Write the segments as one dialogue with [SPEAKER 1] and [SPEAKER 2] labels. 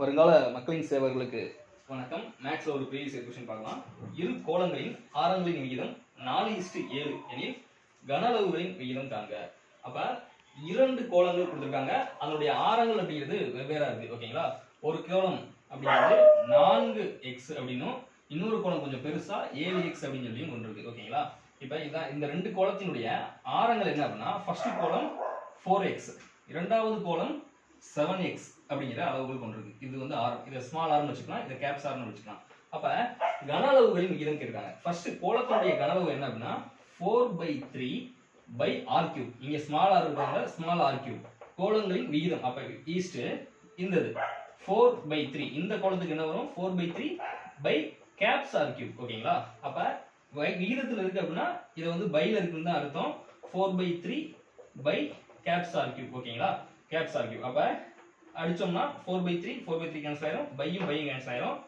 [SPEAKER 1] வருங்கால மக்களின் சேவர்களுக்கு வணக்கம். மேக்ஸ்ல ஒரு ப்ரீவியஸ் கொஸ்டின் பார்க்கலாம். இரு கோலங்களின் ஆரங்களின் விகிதம் நாலு இஸ்டு ஏழு எனில் கனளவுகளின் விகிதம் தாங்க. அப்ப இரண்டு கோலங்கள் கொடுத்துருக்காங்க. அதனுடைய ஆரங்கள் அப்படிங்கிறது வெவ்வேறா இருக்கு. ஓகேங்களா ஒரு கோலம் அப்படிங்கிறது நான்கு எக்ஸ் அப்படின்னும் இன்னொரு கோலம் கொஞ்சம் பெருசா ஏழு எக்ஸ் அப்படின்னு சொல்லியும் கொண்டு இருக்கு. ஓகேங்களா இப்ப இதான் இந்த ரெண்டு கோலத்தினுடைய ஆரங்கள் என்ன அப்படின்னா ஃபர்ஸ்ட் கோலம் ஃபோர் எக்ஸ் இரண்டாவது கோலம் செவன் எக்ஸ் அப்படிங்கிற அளவுகள் கொண்டிருக்கு. இது வந்து ஆரம் இதை ஸ்மால் ஆர்னு வச்சுக்கலாம் இதை கேப்ஸ் ஆர்னு வச்சுக்கலாம். அப்ப கன அளவுகளின் விகிதம் கேட்குறாங்க ஃபர்ஸ்ட் கோலத்தினுடைய கன அளவு என்ன அப்படின்னா four by three pi R cube இங்க ஸ்மால் ஆர் இருக்காங்க ஸ்மால் ஆர் கியூப் கோலங்களின் விகிதம் அப்போ ஈஸ்ட் இந்த இது ஃபோர் பை த்ரீ இந்த கோலத்துக்கு என்ன வரும்? Four by three pi caps R cube ஓகேங்களா? அப்ப வை- விகிதத்துல இருக்கு அப்படின்னா இதை வந்து பைல இருக்குன்னு தான் அர்த்தம். Four by three pi caps R cube ஓகேங்களா? கேப்ஸ் ஆர் கியூ அப்போ அடிச்சோம்னா four by three four by three cancel ஆயிரும். பையும் பையும் கேன்சல் ஆயிரும்.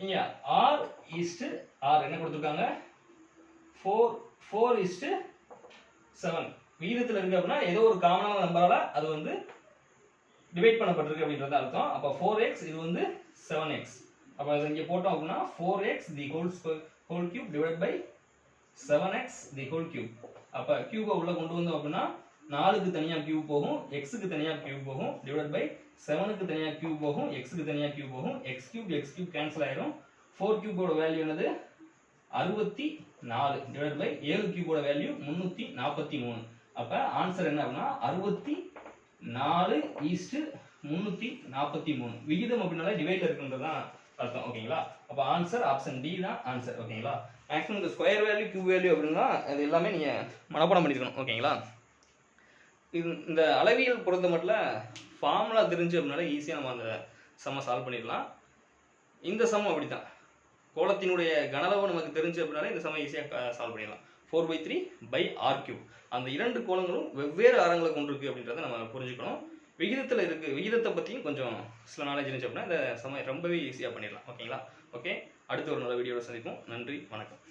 [SPEAKER 1] இங்கே ஆர் ஈஸ்ட் ஆர் என்ன கொடுத்துருக்காங்க? ஃபோர் ஃபோர் ஈஸ்ட்டு செவன் விகிதத்தில் இருக்குது அப்படின்னா ஏதோ ஒரு காமனான நம்பரால் அது வந்து டிவைட் பண்ணப்பட்டிருக்கு அப்படின்றது அர்த்தம். அப்போ ஃபோர் எக்ஸ் இது வந்து செவன் எக்ஸ் அப்போ அது இங்கே போட்டோம் அப்படின்னா four X the whole whole cube divide by seven X the whole cube அப்போ கியூபை உள்ளே கொண்டு வந்தோம் அப்படின்னா நாலுக்கு தனியாக கியூ போகும் எக்ஸுக்கு தனியாக கியூ போகும் டிவைட் பை செவனுக்கு தனியாக கியூ போகும் எக்ஸுக்கு தனியாக கியூ போகும் X cube X cube cancel ஆயிரும். ஃபோர் கியூபோட வேல்யூ என்னது? அறுபத்தி நாலு டிவைட் பை ஏழு கியூபோட வேல்யூ முந்நூற்றி நாற்பத்தி மூணு. அப்போ ஆன்சர் என்ன அப்படின்னா அறுபத்தி நாலு ஈஸ்ட்டு முந்நூற்றி நாற்பத்தி மூணு. விகிதம் அப்படின்னாலே டிவைட் இருக்குன்றது தான் அர்த்தம் ஓகேங்களா? அப்போ ஆன்சர் ஆப்ஷன் டி தான் ஆன்சர் ஓகேங்களா? மேக்ஸிமம் இந்த ஸ்கொயர் வேல்யூ கியூ வேல்யூ அப்படின்னா அது எல்லாமே நீங்கள் மனப்பாடம் பண்ணிருக்கணும் ஓகேங்களா? இது இந்த அளவியல் பொறுத்த மட்டும் ஃபார்முலா தெரிஞ்சு அப்படின்னால ஈஸியாக நம்ம அந்த சம்மை சால்வ் பண்ணிடலாம். இந்த சம்மம் அப்படி தான் கோலத்தினுடைய கனளவு நமக்கு தெரிஞ்சு அப்படின்னாலே இந்த சமம் ஈஸியாக சால்வ் பண்ணிடலாம். Four by three pi R cube அந்த இரண்டு கோலங்களும் வெவ்வேறு ஆரங்களை கொண்டிருக்கு அப்படின்றத நம்ம புரிஞ்சுக்கணும். விகிதத்தில் இருக்குது விகிதத்தை பற்றியும் கொஞ்சம் சில நாலேஜ் இருந்துச்சு அப்படின்னா இந்த சமயம் ரொம்பவே ஈஸியாக பண்ணிடலாம். ஓகேங்களா ஓகே அடுத்து ஒரு நல்ல வீடியோவில் சந்திப்போம். நன்றி வணக்கம்.